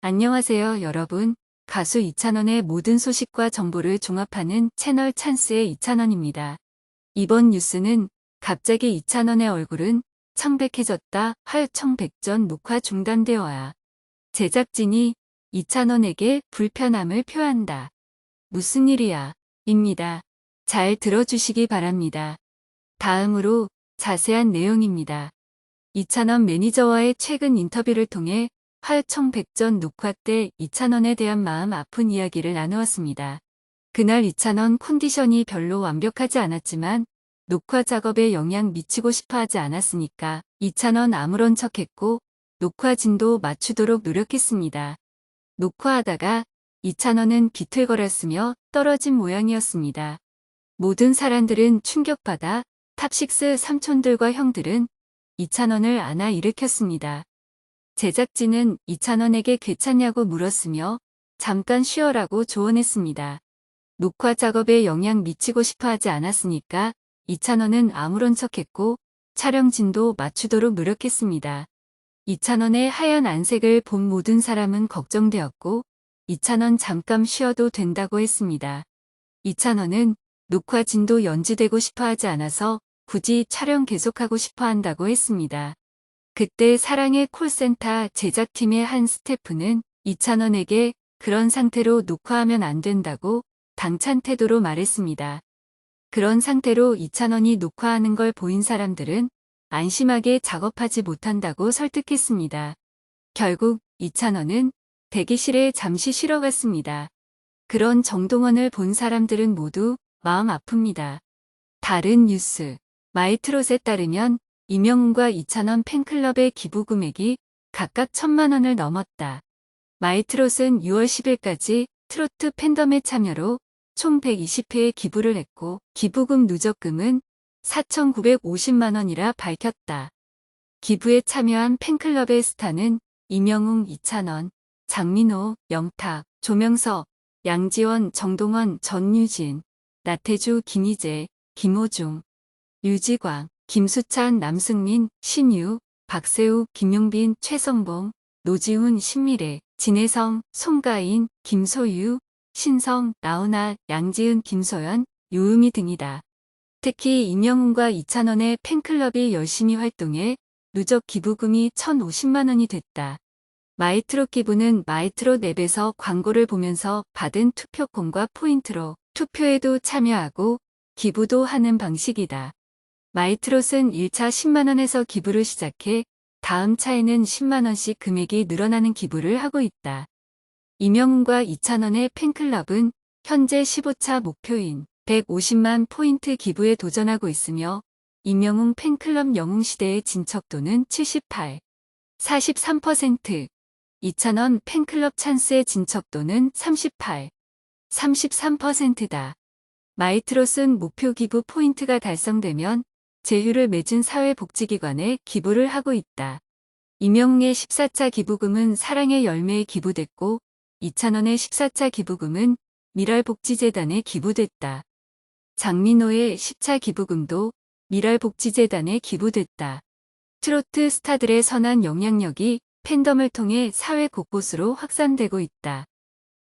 안녕하세요, 여러분. 가수 이찬원의 모든 소식과 정보를 종합하는 채널 찬스의 이찬원입니다. 이번 뉴스는 갑자기 이찬원의 얼굴은 청백해졌다 활청백전 녹화 중단되어야 제작진이 이찬원에게 불편함을 표한다. 무슨 일이야? 입니다. 잘 들어주시기 바랍니다. 다음으로 자세한 내용입니다. 이찬원 매니저와의 최근 인터뷰를 통해 활청백전 녹화 때 이찬원에 대한 마음 아픈 이야기를 나누었습니다. 그날 이찬원 컨디션이 별로 완벽하지 않았지만 녹화 작업에 영향 미치고 싶어 하지 않았으니까 이찬원 아무런 척했고 녹화 진도 맞추도록 노력했습니다. 녹화하다가 이찬원은 비틀거렸으며 떨어진 모양이었습니다. 모든 사람들은 충격받아 탑식스 삼촌들과 형들은 이찬원을 안아 일으켰습니다. 제작진은 이찬원에게 괜찮냐고 물었으며 잠깐 쉬어라고 조언했습니다. 녹화 작업에 영향 미치고 싶어 하지 않았으니까 이찬원은 아무런 척했고 촬영진도 맞추도록 노력했습니다. 이찬원의 하얀 안색을 본 모든 사람은 걱정되었고 이찬원 잠깐 쉬어도 된다고 했습니다. 이찬원은 녹화 진도 연지되고 싶어 하지 않아서 굳이 촬영 계속하고 싶어 한다고 했습니다. 그때 사랑의 콜센터 제작팀의 한 스태프는 이찬원에게 그런 상태로 녹화하면 안 된다고 당찬 태도로 말했습니다. 그런 상태로 이찬원이 녹화하는 걸 보인 사람들은 안심하게 작업하지 못한다고 설득했습니다. 결국 이찬원은 대기실에 잠시 쉬러 갔습니다. 그런 정동원을 본 사람들은 모두 마음 아픕니다. 다른 뉴스 마이트롯에 따르면 이명훈과 이찬원 팬클럽의 기부 금액이 각각 천만 원을 넘었다. 마이트롯은 6월 10일까지 트로트 팬덤의 참여로 총 120회의 기부를 했고 기부금 누적금은 4,950만 원이라 밝혔다. 기부에 참여한 팬클럽의 스타는 이명웅, 이찬원, 장민호, 영탁, 조명석, 양지원, 정동원, 전유진, 나태주, 김희재, 김호중, 유지광, 김수찬, 남승민, 신유, 박세우, 김용빈, 최성봉, 노지훈, 신미래, 진혜성, 송가인, 김소유, 신성, 나훈아, 양지은, 김소연, 유음이 등이다. 특히 임영웅과 이찬원의 팬클럽이 열심히 활동해 누적 기부금이 1,050만 원이 됐다. 마이트롯 기부는 마이트롯 앱에서 광고를 보면서 받은 투표권과 포인트로 투표에도 참여하고 기부도 하는 방식이다. 마이트롯은 1차 10만원에서 기부를 시작해 다음 차에는 10만원씩 금액이 늘어나는 기부를 하고 있다. 이명훈과 이찬원의 팬클럽은 현재 15차 목표인 150만 포인트 기부에 도전하고 있으며 이명웅 팬클럽 영웅시대의 진척도는 78, 43%, 이찬원 팬클럽 찬스의 진척도는 38, 33%다. 마이트롯은 목표 기부 포인트가 달성되면 제휴를 맺은 사회복지기관에 기부를 하고 있다. 이명웅의 14차 기부금은 사랑의 열매에 기부됐고 2천원의 14차 기부금은 미랄복지재단에 기부됐다. 장민호의 10차 기부금도 미랄복지재단에 기부됐다. 트로트 스타들의 선한 영향력이 팬덤을 통해 사회 곳곳으로 확산되고 있다.